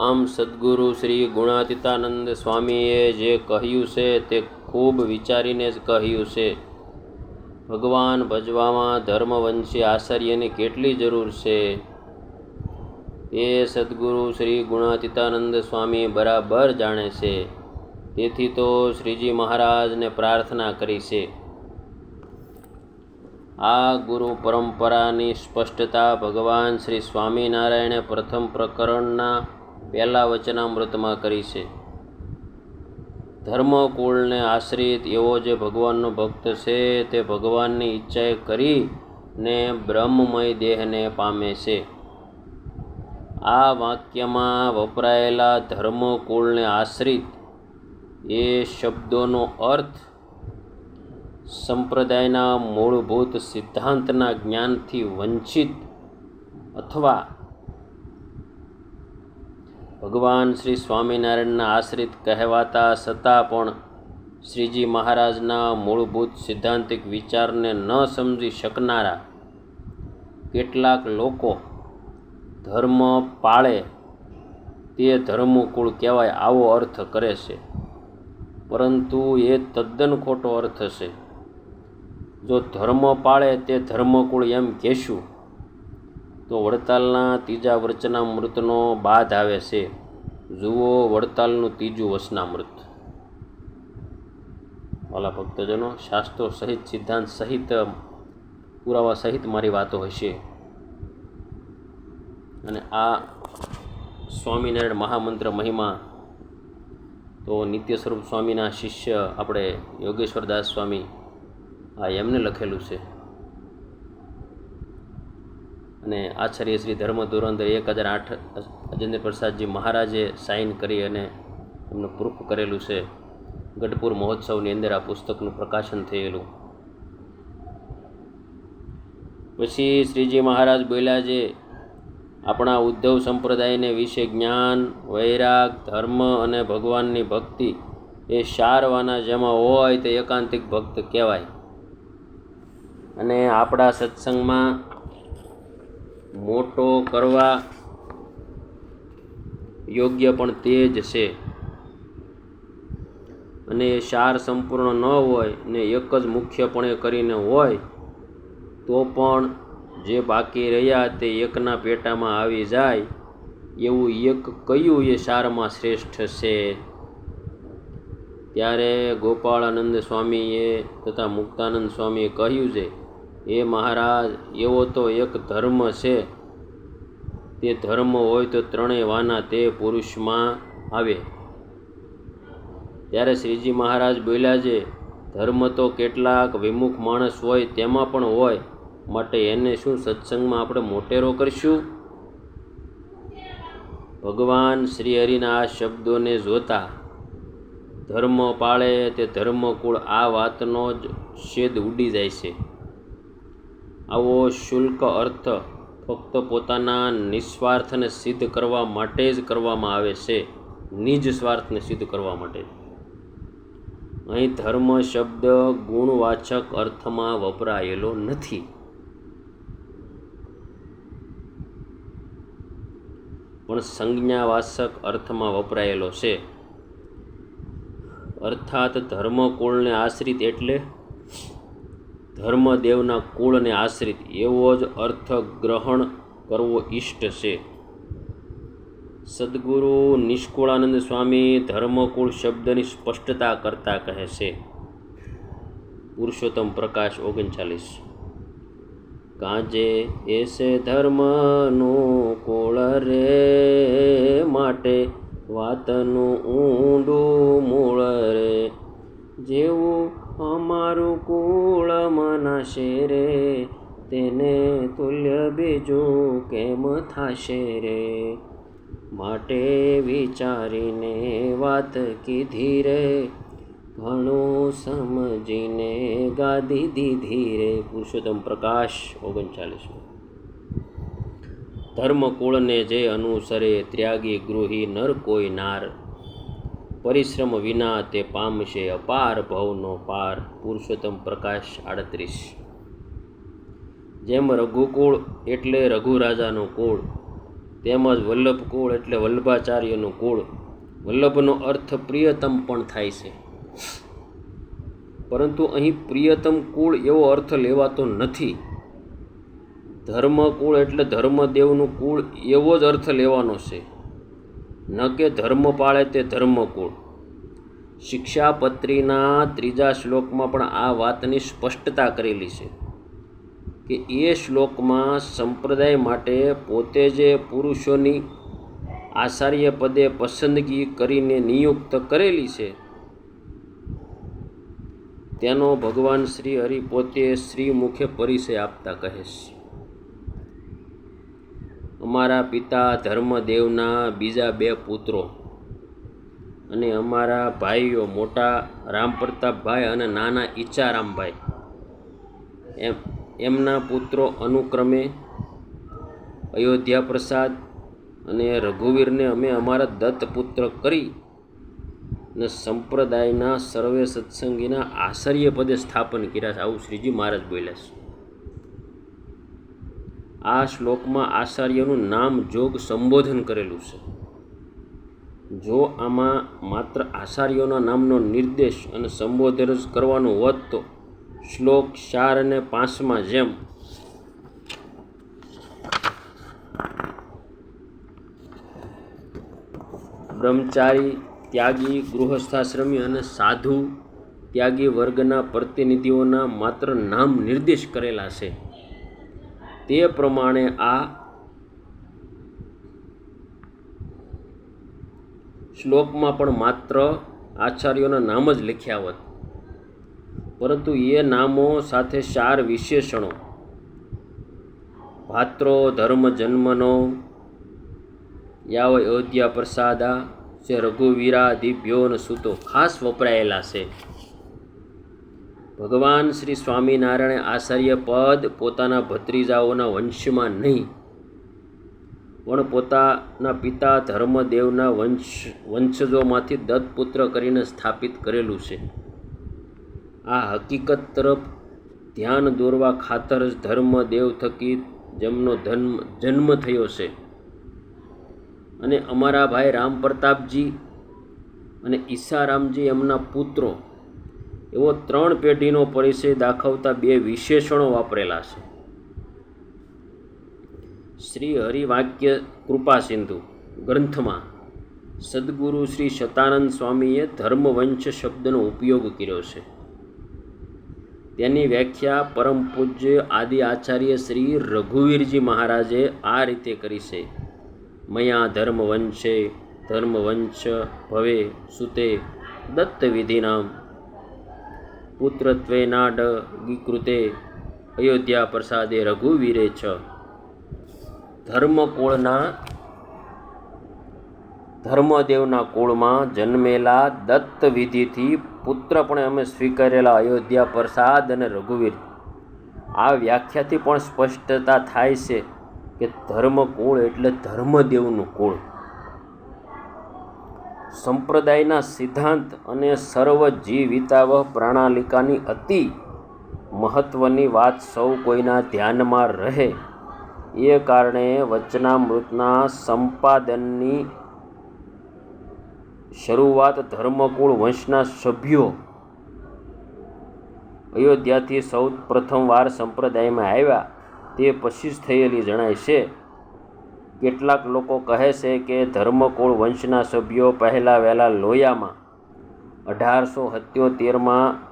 આમ સદગુરુ શ્રી ગુણાતીતાનંદ સ્વામીએ જે કહ્યું છે તે ખૂબ વિચારીને જ કહ્યું છે. ભગવાન ભજવામાં ધર્મવંશી આચાર્યની કેટલી જરૂર છે? એ સદગુરુ શ્રી ગુણાતીતાનંદ સ્વામી બરાબર જાણે છે. તેથી તો શ્રીજી મહારાજને પ્રાર્થના કરી છે. આ ગુરુ પરંપરાની સ્પષ્ટતા ભગવાન શ્રી સ્વામિનારાયણે પ્રથમ પ્રકરણના પહેલા વચનામૃતમાં કરી છે. ધર્મકુળને આશ્રિત એવો જે ભગવાનનો ભક્ત છે, તે ભગવાનની ઈચ્છાએ કરીને બ્રહ્મમય દેહને પામે છે. આ વાક્યમાં વપરાયેલા ધર્મકુળને આશ્રિત એ શબ્દોનો અર્થ સંપ્રદાયના મૂળભૂત સિદ્ધાંતના જ્ઞાનથી વંચિત અથવા ભગવાન શ્રી સ્વામિનારાયણના આશ્રિત કહેવાતા છતાં પણ શ્રીજી મહારાજના મૂળભૂત સિદ્ધાંતિક વિચારને ન સમજી શકનારા કેટલાક લોકો ધર્મ પાળે તે ધર્મકુળ કહેવાય આવો અર્થ કરે છે. પરંતુ એ તદ્દન ખોટો અર્થ છે. જો ધર્મ પાળે તે ધર્મકુળ એમ કહેશું તો વડતાલના ત્રીજા વચનામૃતનો બાદ આવે છે. જુઓ વડતાલનું ત્રીજું વચનામૃત વાલા ભક્તજનો, શાસ્ત્રો સહિત, સિદ્ધાંત સહિત, પુરાવા સહિત મારી વાતો હશે. અને આ સ્વામિનારાયણ મહામંત્ર મહિમા તો નિત્ય સ્વરૂપ સ્વામીના શિષ્ય આપણે યોગેશ્વર દાસ સ્વામી, આ એમને લખેલું છે. અને આચાર્ય શ્રી ધર્મ ધુરંધર એક હજાર આઠ અજેન્દ્ર પ્રસાદજી મહારાજે સાઇન કરી અને એમનું પ્રૂફ કરેલું છે. ગઢપુર મહોત્સવની અંદર આ પુસ્તકનું પ્રકાશન થયેલું. પછી શ્રીજી મહારાજ બોલ્યા જે આપણા ઉદ્ધવ સંપ્રદાયને વિશે જ્ઞાન, વૈરાગ, ધર્મ અને ભગવાનની ભક્તિ એ શારવાના જેમાં હોય તે એકાંતિક ભક્ત કહેવાય. અને આપણા સત્સંગમાં મોટો કરવા યોગ્ય પણ તે જ છે. અને એ સાર સંપૂર્ણ ન હોય ને એક જ મુખ્યપણે કરીને હોય, તો પણ જે બાકી રહ્યા તે એકના પેટામાં આવી જાય, એવું એક કયું એ સારમાં શ્રેષ્ઠ છે? ત્યારે ગોપાળાનંદ સ્વામીએ તથા મુક્તાનંદ સ્વામીએ કહ્યું છે એ મહારાજ, એવો તો એક ધર્મ છે. તે ધર્મ હોય તો ત્રણેય વાના તે પુરુષમાં આવે. ત્યારે શ્રીજી મહારાજ બોલ્યા છે, ધર્મ તો કેટલાક વિમુખ માણસ હોય તેમાં પણ હોય, માટે એને શું સત્સંગમાં આપણે મોટેરો કરશું? ભગવાન શ્રી હરિના આ શબ્દોને જોતા, ધર્મ પાળે તે ધર્મકુળ આ વાતનો જ છેદ ઉડી જાય છે. આવો શુલ્ક અર્થ ફક્ત પોતાના નિસ્વાર્થને સિદ્ધ કરવા માટે જ કરવામાં આવે છે. નિજ સ્વાર્થને સિદ્ધ કરવા માટે. અહીં ધર્મ, શબ્દ, ગુણવાચક અર્થમાં વપરાયેલો નથી. પણ સંજ્ઞાવાચક અર્થમાં વપરાયેલો છે. અર્થાત ધર્મકુળને આશ્રિત એટલે ધર્મદેવના કુળને આશ્રિત, એવો જ અર્થ ગ્રહણ કરવો ઈષ્ટ છે. સદગુરુ નિષ્કુળાનંદ સ્વામી ધર્મકુળ શબ્દની સ્પષ્ટતા કરતા કહે છે. પુરુષોત્તમ પ્રકાશ ઓગણચાલીસ. કાંજે એસે ધર્મનું કુળ રે માટે વાતનું ઊંડું મૂળ રે. જેવું અમારું કુળ મનાશે રે તેને તુલ્ય બીજું કેમ થશે રે? માટે વિચારીને વાત કીધી રે, ઘણું સમજીને ગાદી દીધી રે. પુરુષોત્તમ પ્રકાશ ઓગણચાલીસ. ધર્મકુળને જે અનુસરે ત્યાગી ગૃહી નર કોઈ નાર પરિશ્રમ વિના તે પામશે અપાર ભવનો પાર. પુરુષોત્તમ પ્રકાશ આડત્રીસ. જેમ રઘુકુળ એટલે રઘુરાજાનું કુળ, તેમજ વલ્લભ કુળ એટલે વલ્લભાચાર્યનું કુળ. વલ્લભનો અર્થ પ્રિયતમ પણ થાય છે. પરંતુ અહીં પ્રિયતમ કુળ એવો અર્થ લેવાતો નથી. ધર્મકુળ એટલે ધર્મદેવનું કુળ એવો જ અર્થ લેવાનો છે. ન કે ધર્મ પાળે તે ધર્મકુળ. શિક્ષાપત્રીના ત્રીજા શ્લોકમાં પણ આ વાતની સ્પષ્ટતા કરેલી છે કે એ શ્લોકમાં સંપ્રદાય માટે પોતે જે પુરુષોની આચાર્ય પદે પસંદગી કરીને નિયુક્ત કરેલી છે, તેનો ભગવાન શ્રી હરિ પોતે શ્રી મુખે પરિચય આપતા કહે છે. અમારા પિતા ધર્મદેવના બીજા બે પુત્રો અને અમારા ભાઈઓ મોટા રામ પ્રતાપભાઈ અને નાના ઈચ્છારામભાઈ. એમ, એમના પુત્રો અનુક્રમે અયોધ્યા પ્રસાદ અને રઘુવીરને અમે અમારા દત્તપુત્ર કરી ને સંપ્રદાયના સર્વે સત્સંગીના આશ્ચર્ય પદે સ્થાપન કર્યા છે. આવું શ્રીજી મહારાજ બોલ્યા છે. આ શ્લોકમાં આચાર્યનું નામ જોગ સંબોધન કરેલું છે. જો આમાં માત્ર આચાર્યોના નામનો નિર્દેશ અને સંબોધન જ કરવાનું હોત તો શ્લોક ચાર અને પાંચમાં જેમ બ્રહ્મચારી, ત્યાગી, ગૃહસ્થાશ્રમી અને સાધુ ત્યાગી વર્ગના પ્રતિનિધિઓના માત્ર નામ નિર્દેશ કરેલા છે. તે પ્રમાણે આ શ્લોકમાં પણ માત્ર આચાર્યોના નામ જ લખ્યા હોત. પરંતુ એ નામો સાથે ચાર વિશેષણો. ભાત્રો, ધર્મ, જન્મનો યાવ અયોધ્યા, પ્રસાદા, જે રઘુવીરા દિવ્યો અને સૂતો ખાસ વપરાયેલા છે. ભગવાન શ્રી સ્વામિનારાયણે આચાર્ય પદ પોતાના ભત્રીજાઓના વંશમાં નહીં. પણ પોતાના પિતા ધર્મદેવના વંશ, વંશજોમાંથી દત્તપુત્ર કરીને સ્થાપિત કરેલું છે. આ હકીકત તરફ ધ્યાન દોરવા ખાતર જ ધર્મદેવ થકી જેમનો ધર્મ, જન્મ થયો છે. અને અમારા ભાઈ રામ પ્રતાપજી અને ઈસારામજી એમના પુત્રો એવો ત્રણ પેઢીનો પરિચય દાખવતા બે વિશેષણો વાપરેલા છે. શ્રી હરિવાક્ય કૃપા સિંધુ ગ્રંથમાં, સદગુરુ શ્રી શતાનંદ સ્વામીએ ધર્મવંશ શબ્દનો ઉપયોગ કર્યો છે. તેની વ્યાખ્યા પરમ પૂજ્ય આદિ આચાર્ય શ્રી રઘુવીરજી મહારાજે આ રીતે કરી છે. મયા ધર્મવંશે ધર્મવંશ ભવે સુતે દત્ત વિધિનામ પુત્રત્વે નાડ ગીકૃતે અયોધ્યા પ્રસાદે રઘુવીરે છ. ધર્મકુળના ધર્મદેવના કુળમાં જન્મેલા દત્ત વિધિથી પુત્ર પણ અમે સ્વીકારેલા અયોધ્યા પ્રસાદ અને રઘુવીર. આ વ્યાખ્યાથી પણ સ્પષ્ટતા થાય છે કે ધર્મકુળ એટલે ધર્મદેવનું કુળ. સંપ્રદાયના સિદ્ધાંત અને સર્વ જીવિતાવહ પ્રણાલિકાની અતિ મહત્ત્વની વાત સૌ કોઈના ધ્યાનમાં રહે. એ કારણે વચનામૃતના સંપાદનની શરૂઆત ધર્મકુળ વંશના સભ્યો અયોધ્યાથી સૌ પ્રથમવાર સંપ્રદાયમાં આવ્યા. તે પછી જ થયેલી જણાય છે. કેટલાક લોકો કહે છે કે ધર્મકુળ વંશના સભ્યો પહેલાં વહેલા લોયામાં અઢારસો સત્યોતેરમાં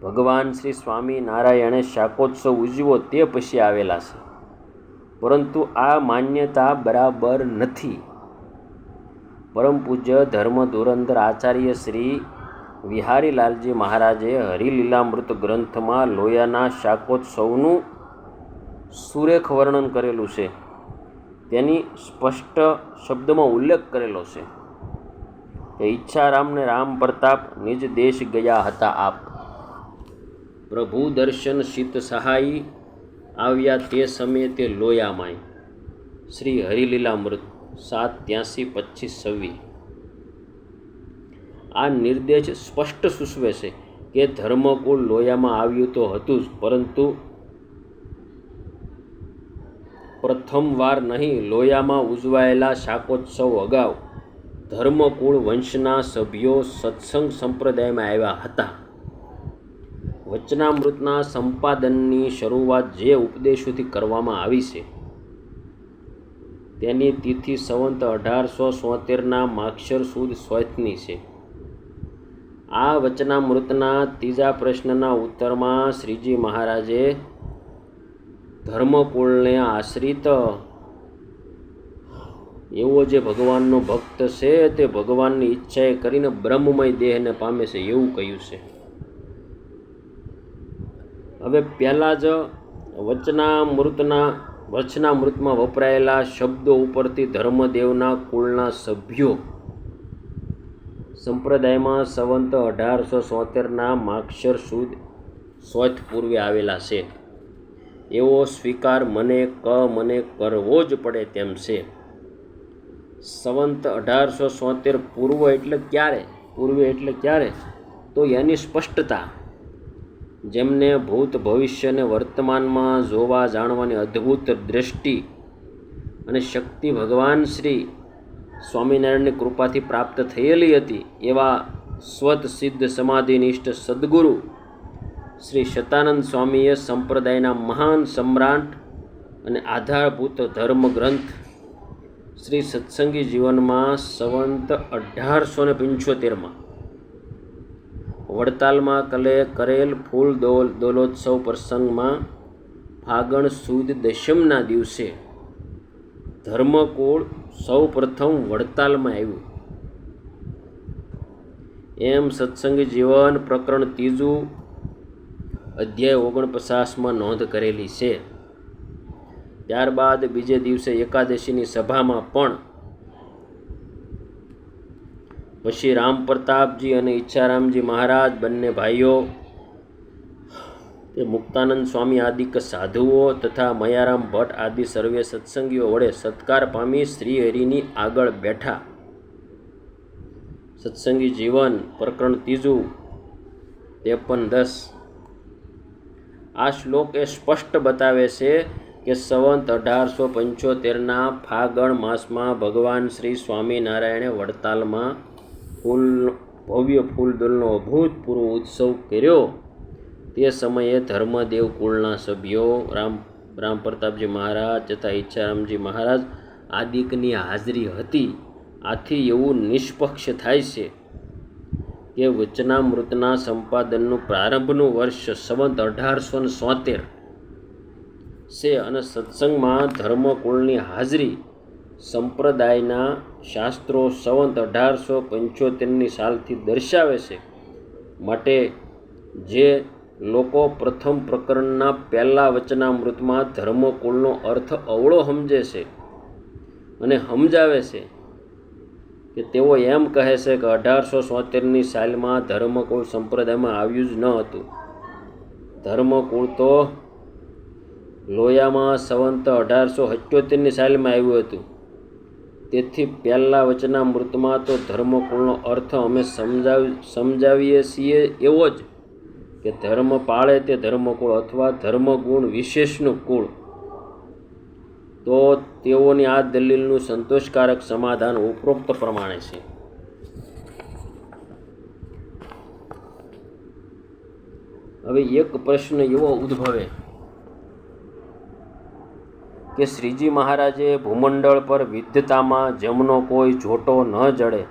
ભગવાન શ્રી સ્વામી નારાયણે શાકોત્સવ ઉજવો તે પછી આવેલા છે. પરંતુ આ માન્યતા બરાબર નથી. પરમ પૂજ્ય ધર્મ ધુરંધર આચાર્ય શ્રી વિહારીલાલજી મહારાજે હરિલીલામૃત ગ્રંથમાં લોયાના શાકોત્સવનું સુરેખ વર્ણન કરેલું છે. તેની સ્પષ્ટ શબ્દમાં ઉલ્લેખ કરેલો છે કે ઈચ્છારામને રામ પ્રતાપ નિજ દેશ ગયા હતા આપ. પ્રભુ દર્શન શીત સહાય આવ્યા તે સમયે તે લોયામાય. શ્રી હરિલીલામૃત સાત ત્યાંસી પચીસ છવ્વીસ. આ નિર્દેશ સ્પષ્ટ સૂચવે છે કે ધર્મકુળ લોયામાં આવ્યું તો હતું જ, પરંતુ પ્રથમવાર નહીં, લોયામાં ઉજવાયેલા શાકોત્સવ અગાઉ ધર્મકુળ વંશના સભ્યો સત્સંગ સંપ્રદાયમાં આવ્યા હતા. વચનામૃતના સંપાદનની શરૂઆત જે ઉપદેશોથી કરવામાં આવી છે, તેની તિથિ સંવંત અઢારસો સોતેરના માક્ષર સુદ સ્વયથની છે. આ વચનામૃતના ત્રીજા પ્રશ્નના ઉત્તરમાં શ્રીજી મહારાજે ધર્મકુળને આશ્રિત. એવો જે ભગવાનનો ભક્ત છે, તે ભગવાનની ઈચ્છાએ કરીને બ્રહ્મમય દેહને પામે છે એવું કહ્યું છે. હવે પહેલાં જ વચનામૃતના, વચનામૃતમાં વપરાયેલા શબ્દો ઉપરથી ધર્મદેવના કુળના સભ્યો સંપ્રદાયમાં સંવંત અઢારસો સોતેરના માક્ષર સુદ સ્વથ પૂર્વે આવેલા છે. એવો સ્વીકાર મને ક મને કરવો જ પડે તેમ છે. સંવંત અઢારસો સોતેર પૂર્વ એટલે ક્યારે? પૂર્વે એટલે ક્યારે? તો એની સ્પષ્ટતા. જેમને ભૂત ભવિષ્યને વર્તમાનમાં જોવા જાણવાની અદ્ભુત દૃષ્ટિ અને શક્તિ ભગવાન શ્રી સ્વામિનારાયણની કૃપાથી પ્રાપ્ત થયેલી હતી એવા સ્વત સિદ્ધ સમાધિનિષ્ઠ સદગુરુ શ્રી શતાનંદ સ્વામીએ સંપ્રદાયના મહાન સમ્રાટ અને આધારભૂત ધર્મ ગ્રંથ શ્રી સત્સંગી જીવનમાં સંવંત અઢારસો ને પંચોતેરમાં વડતાલમાં કલે કરેલ ફૂલ દોલ દોલોત્સવ પ્રસંગમાં ફાગણ સુદ દશમના દિવસે ધર્મકુળ સૌ પ્રથમ વડતાલમાં આવ્યું. એમ સત્સંગી જીવન પ્રકરણ ત્રીજું અધ્યાય ઓગણપચાસમાં નોંધ કરેલી છે. ત્યારબાદ બીજે દિવસે એકાદશીની સભામાં પણ પછી રામ પ્રતાપજી અને ઈચ્છારામજી મહારાજ બંને ભાઈઓ, તે મુક્તાનંદ સ્વામી આદિક સાધુઓ તથા મયારામ ભટ્ટ આદિ સર્વે સત્સંગીઓ વડે સત્કાર પામી શ્રી હરિની આગળ બેઠા. સત્સંગી જીવન, પ્રકરણ ત્રીજું, ત્રેપન દસ. આ શ્લોક એ સ્પષ્ટ બતાવે છે કે સંવંત અઢારસો પંચોતેરના ફાગણ માસમાં ભગવાન શ્રી સ્વામિનારાયણે વડતાલમાં ફૂલ, ભવ્ય ફૂલદોલનો અભૂતપૂર્વ ઉત્સવ કર્યો. તે સમયે ધર્મદેવ કુળના સભ્યો રામ રામ પ્રતાપજી મહારાજ તથા ઈચ્છારામજી મહારાજ આદિકની હાજરી હતી. આથી એવું નિષ્પક્ષ થાય છે કે વચનામૃતના સંપાદનનું પ્રારંભનું વર્ષ સંવંત અઢારસો ને સોતેર છે અને સત્સંગમાં ધર્મકુળની હાજરી સંપ્રદાયના શાસ્ત્રો સંવંત અઢારસો પંચોતેરની સાલથી દર્શાવે છે. માટે જે લોકો પ્રથમ પ્રકરણના પહેલાં વચનામૃતમાં ધર્મકુળનો અર્થ અવળો સમજે છે અને સમજાવે છે કે તેઓ એમ કહે છે કે અઢારસો સોતેરની સાલમાં ધર્મકુળ સંપ્રદાયમાં આવ્યું જ ન હતું. ધર્મકુળ તો લોયામાં સંવંત અઢારસો અઠ્યોતેરની સાલમાં આવ્યું હતું. તેથી પહેલાં વચનામૃતમાં તો ધર્મકુળનો અર્થ અમે સમજાવી, સમજાવીએ છીએ એવો જ કે ધર્મ પાળે તે ધર્મકુળ અથવા ધર્મગુણ વિશેષનું કુળ. તો તેઓની આ દલીલનું સંતોષકારક સમાધાન ઉપરોક્ત પ્રમાણે છે. હવે એક પ્રશ્ન એવો ઉદ્ભવે કે શ્રીજી મહારાજે ભૂમંડળ પર વિદ્ધતામાં જમનો કોઈ જોટો ન જડે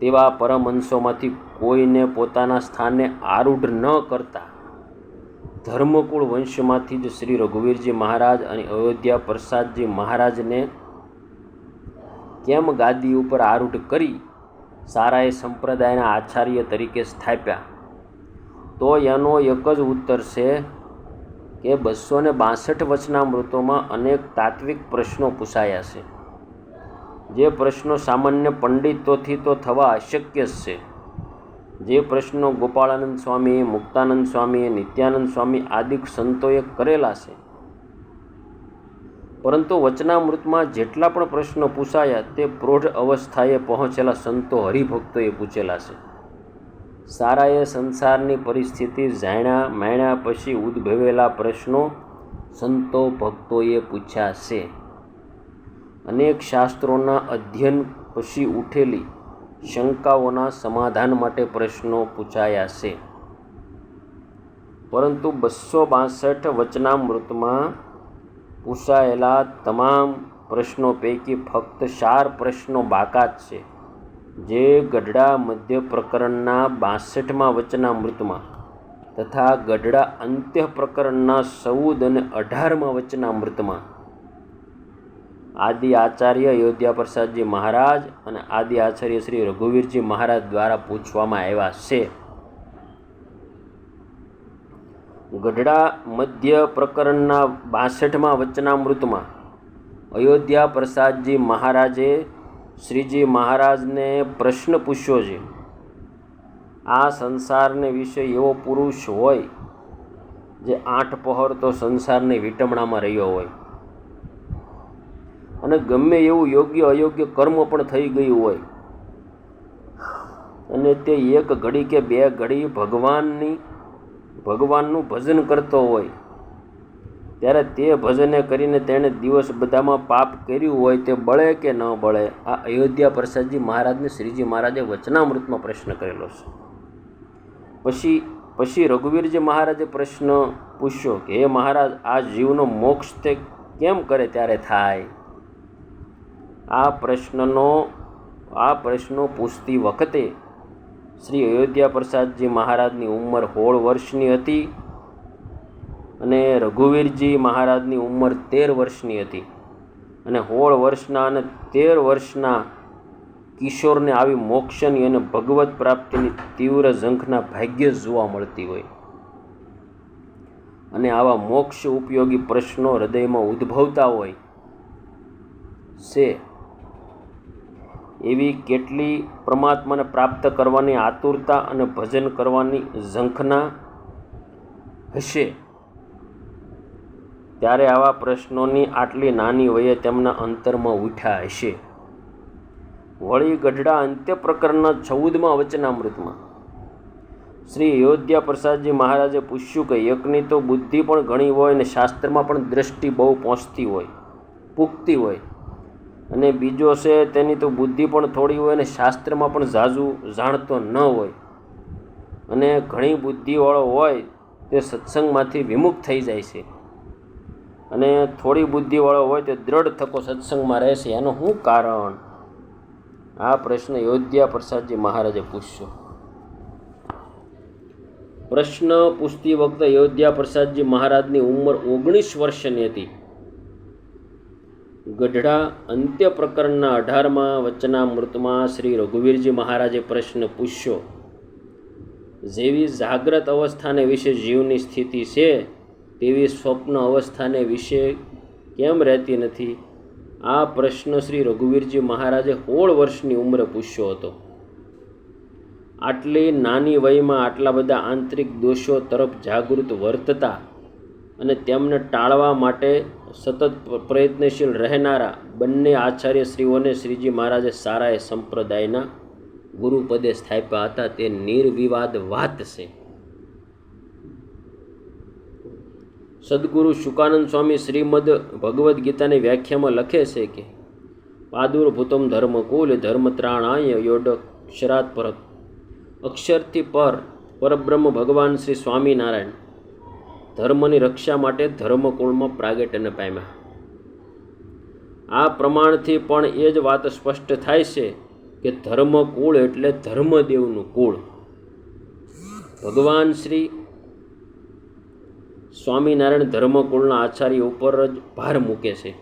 તેવા પરમહંસોમાંથી કોઈને પોતાના સ્થાને આરૂઢ ન કરતા. ધર્મકુળ વંશમાંથી જ શ્રી રઘુવીરજી મહારાજ અને અયોધ્યા પ્રસાદજી મહારાજને કેમ ગાદી ઉપર આરૂઢ કરી સારાએ સંપ્રદાયના આચાર્ય તરીકે સ્થાપ્યા? તો એનો એક જ ઉત્તર છે કે બસો ને બાસઠ વચનામૃતોમાં અનેક તાત્વિક પ્રશ્નો પૂછાયા છે. જે પ્રશ્નો સામાન્ય પંડિતોથી તો થવા અશક્ય છે. જે પ્રશ્નો ગોપાળાનંદ સ્વામી મુક્તાનંદ સ્વામી નિત્યાનંદ સ્વામી આદિક સંતોએ કરેલા છે. પરંતુ વચનામૃતમાં જેટલા પણ પ્રશ્નો પૂછાયા, તે પ્રૌઢ અવસ્થાએ પહોંચેલા સંતો હરિભક્તોએ પૂછેલા છે. સારાએ સંસારની પરિસ્થિતિ જાણ્યા, માણ્યા પછી ઉદ્ભવેલા પ્રશ્નો સંતો ભક્તોએ પૂછ્યા છે. અનેક શાસ્ત્રોના અધ્યયન પછી ઉઠેલી શંકાઓના સમાધાન માટે પ્રશ્નો પૂછાયા છે પરંતુ બસો બાસઠ વચનામૃતમાં પૂછાયેલા તમામ પ્રશ્નો પૈકી ફક્ત ચાર પ્રશ્નો બાકાત છે. જે ગઢડા મધ્ય પ્રકરણના બાસઠમાં વચનામૃતમાં તથા ગઢડા અંત્ય પ્રકરણના ચૌદ અને અઢારમાં વચનામૃતમાં આદિ આચાર્ય અયોધ્યા પ્રસાદજી મહારાજ અને આદિ આચાર્ય શ્રી રઘુવીરજી મહારાજ દ્વારા પૂછવામાં આવ્યા છે. ગઢડા મધ્ય પ્રકરણના બાસઠમાં વચનામૃતમાં અયોધ્યા પ્રસાદજી મહારાજે શ્રીજી મહારાજને પ્રશ્ન પૂછ્યો છે, આ સંસારને વિશે એવો પુરુષ હોય, જે આઠ પહોર તો સંસારની વિટમણામાં રહ્યો હોય અને ગમે એવું યોગ્ય અયોગ્ય કર્મ પણ થઈ ગયું હોય. અને તે એક ઘડી કે બે ઘડી ભગવાનની, ભગવાનનું ભજન કરતો હોય. ત્યારે તે ભજને કરીને તેણે દિવસ બધામાં પાપ કર્યું હોય તે બળે કે ન બળે, આ અયોધ્યા પ્રસાદજી મહારાજને શ્રીજી મહારાજે વચનામૃતમાં પ્રશ્ન કરેલો છે. પછી પછી રઘુવીરજી મહારાજે પ્રશ્ન પૂછ્યો કે, હે મહારાજ, આ જીવનો મોક્ષ તે કેમ કરે ત્યારે થાય? આ પ્રશ્નનો, આ પ્રશ્નો પૂછતી વખતે શ્રી અયોધ્યા પ્રસાદજી મહારાજની ઉંમર સોળ વર્ષની હતી અને રઘુવીરજી મહારાજની ઉંમર તેર વર્ષની હતી. અને સોળ વર્ષના અને તેર વર્ષના કિશોરને આવી મોક્ષની અને ભગવત પ્રાપ્તિની તીવ્ર ઝંખના ભાગ્ય જોવા મળતી હોય. અને આવા મોક્ષ ઉપયોગી પ્રશ્નો હૃદયમાં ઉદ્ભવતા હોય છે. એવી કેટલી પરમાત્માને પ્રાપ્ત કરવાની આતુરતા અને ભજન કરવાની ઝંખના હશે? ત્યારે આવા પ્રશ્નોની આટલી નાની વયે તેમના અંતરમાં ઉઠ્યા હશે. વળી ગઢડા અંત્ય પ્રકરણના ચૌદમાં વચનામૃતમાં. શ્રી અયોધ્યા પ્રસાદજી મહારાજે પૂછ્યું કે એકની તો બુદ્ધિ પણ ઘણી હોય અને શાસ્ત્રમાં પણ દ્રષ્ટિ બહુ પહોંચતી હોય પૂગતી હોય. અને બીજો છે, તેની તો બુદ્ધિ પણ થોડી હોય અને શાસ્ત્રમાં પણ ઝાઝું જાણતો ન હોય. અને ઘણી બુદ્ધિવાળો હોય, તે સત્સંગમાંથી વિમુખ થઈ જાય છે. અને થોડી બુદ્ધિવાળો હોય, તે દ્રઢ થકો સત્સંગમાં રહેશે એનું શું કારણ? આ પ્રશ્ન અયોધ્યા પ્રસાદજી મહારાજે પૂછ્યો. પ્રશ્ન પૂછતી વખતે અયોધ્યા પ્રસાદજી મહારાજની ઉંમર ઓગણીસ વર્ષની હતી. ગઢડા અંત્ય પ્રકરણના અઢારમાં વચનામૃતમાં શ્રી રઘુવીરજી મહારાજે પ્રશ્ન પૂછ્યો, જેવી જાગ્રત અવસ્થાને વિશે જીવની સ્થિતિ છે, તેવી સ્વપ્ન અવસ્થાને વિશે કેમ રહેતી નથી? આ પ્રશ્ન શ્રી રઘુવીરજી મહારાજે સોળ વર્ષની ઉંમરે પૂછ્યો હતો. આટલી નાની વયમાં આટલા બધા આંતરિક દોષો તરફ જાગૃત વર્તતા અને તેમને ટાળવા માટે સતત પ્રયત્નશીલ રહેનારા બંને આચાર્યશ્રીઓને શ્રીજી મહારાજે સારાએ સંપ્રદાયના ગુરુપદે સ્થાપ્યા હતા. તે નિર્વિવાદ વાત છે. સદગુરુ શુકાનંદ સ્વામી શ્રીમદ ભગવદ્ ગીતાની વ્યાખ્યામાં લખે છે કે પાદુર્ભૂતમ ધર્મકુલ ધર્મત્રાણાય યોડક્ષરાત પર અક્ષરથી પર પરબ્રહ્મ ભગવાન શ્રી સ્વામિનારાયણ ધર્મની રક્ષા માટે ધર્મકુળમાં પ્રાગટ્યને પામ્યા. આ પ્રમાણથી પણ એ જ વાત સ્પષ્ટ થાય છે કે ધર્મકુળ એટલે ધર્મદેવનું કુળ. ભગવાન શ્રી સ્વામિનારાયણ ધર્મકુળના આચાર્ય ઉપર જ ભાર મૂકે છે.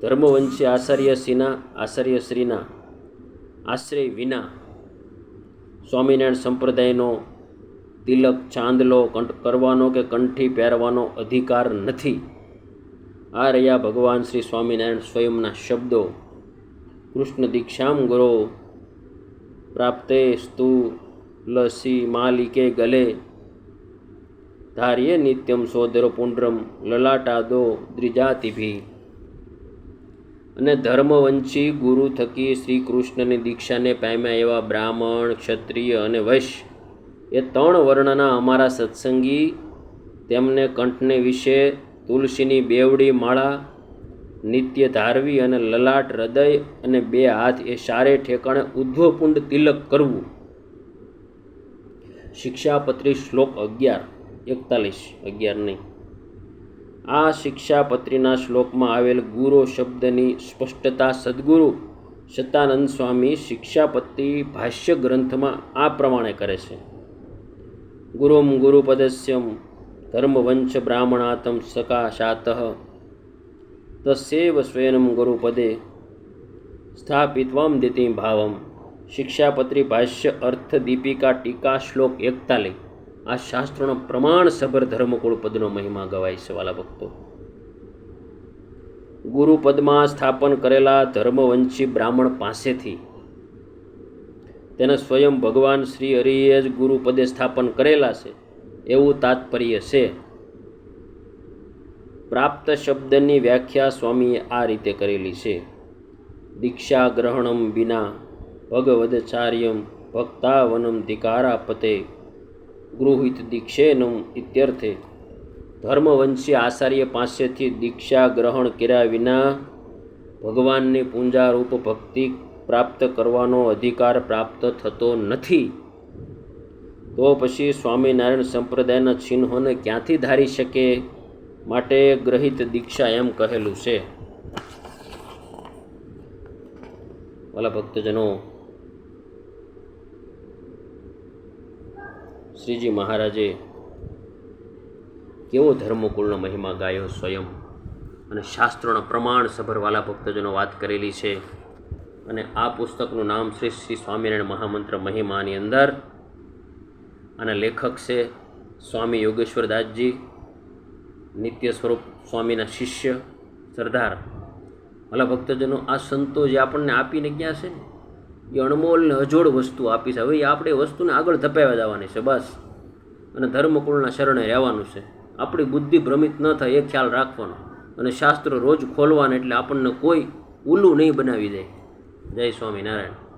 ધર્મવંશી આચાર્ય શ્રીના આચાર્ય શ્રીના, આશ્રય વિના સ્વામિનારાયણ સંપ્રદાયનો તિલક ચાંદલો કંઠ કરવાનો કે કંઠી પહેરવાનો અધિકાર નથી. આ રહ્યા ભગવાન શ્રી સ્વામિનારાયણ સ્વયંના શબ્દો. કૃષ્ણ દીક્ષામ ગુરો, પ્રાપ્તે સ્તુ લસી માલિકે ગલે. ધાર્ય નિત્યમ સોદરો પુંડ્રમ લલાટાદો દ્રિજાતિભી અને ધર્મવંશી ગુરુ થકી શ્રી કૃષ્ણની દીક્ષાને પામ્યા એવા બ્રાહ્મણ, ક્ષત્રિય અને વૈશ્ય એ ત્રણ વર્ણના અમારા સત્સંગી તેમને કંઠને વિશે તુલસીની બેવડી માળા, નિત્ય ધારવી અને લલાટ હૃદય અને બે હાથ એ સારે ઠેકાણે ઉદ્ધવપુંડ તિલક કરવું. શિક્ષાપત્રી શ્લોક અગિયાર, એકતાલીસ, અગિયાર નહીં. આ શિક્ષાપત્રીના શ્લોકમાં આવેલ ગુરો શબ્દની સ્પષ્ટતા સદગુરુ સતાનંદ સ્વામી શિક્ષાપત્રી ભાષ્ય ગ્રંથમાં આ પ્રમાણે કરે છે. ગુરુમ ગુરુપદસ્યમ ધર્મવંશ બ્રાહ્મણાતમ સકાશાત તસ્યૈવ સ્વયં ગુરુપદે સ્થાપિત્વામ દિતિ ભાવમ શિક્ષાપત્રી ભાષ્ય અર્થ દીપિકા ટીકા શ્લોક એકતાલીસ આ શાસ્ત્રોનો પ્રમાણસભર ધર્મકુળ પદનો મહિમા ગવાય છે વાલા ભક્તો ગુરુપદમાં સ્થાપન કરેલા ધર્મવંશી બ્રાહ્મણ પાસેથી તેને સ્વયં ભગવાન શ્રી હરિએ જ ગુરુપદે સ્થાપન કરેલા છે. એવું તાત્પર્ય છે. પ્રાપ્ત શબ્દની વ્યાખ્યા સ્વામીએ આ રીતે કરેલી છે. દીક્ષા ગ્રહણમ વિના ભગવદચાર્યમ ભક્તાવનમ ધિકારા પતે ગૃહિત દીક્ષેનમ ઇત્યર્થે. ધર્મવંશી આચાર્ય પાસેથી દીક્ષા ગ્રહણ કર્યા વિના ભગવાનની પૂંજારૂપ ભક્તિ પ્રાપ્ત કરવાનો અધિકાર પ્રાપ્ત થતો નથી. તો પછી સ્વામિનારાયણ સંપ્રદાયના ચિહ્નોને ક્યાંથી ધારી શકે? માટે ગ્રહિત દીક્ષા એમ કહેલું છે. વાલા ભક્તજનો, શ્રીજી મહારાજે કેવો ધર્મકુળનો મહિમા ગાયો સ્વયં? અને શાસ્ત્રોના પ્રમાણ સભરવાલા ભક્તજનો વાત કરેલી છે. અને આ પુસ્તકનું નામ શ્રી શ્રી સ્વામિનારાયણ મહામંત્ર મહિમાની અંદર. અને લેખક છે સ્વામી યોગેશ્વર દાસજી નિત્ય સ્વરૂપ સ્વામીના શિષ્ય સરદાર. ભલા ભક્તજનો, આ સંતો જે આપણને આપીને ગયા છે? ને એ અણમોલ ને અજોડ વસ્તુ આપી છે. હવે એ આપણે વસ્તુને આગળ ધપાવ્યા જવાની છે, બસ. અને ધર્મકુળના શરણે રહેવાનું છે. આપણી બુદ્ધિ ભ્રમિત ન થાય, એ ખ્યાલ રાખવાનો. અને શાસ્ત્રો રોજ ખોલવાના એટલે આપણને કોઈ ઉલ્લું નહીં બનાવી દે. જય સ્વામિનારાયણ.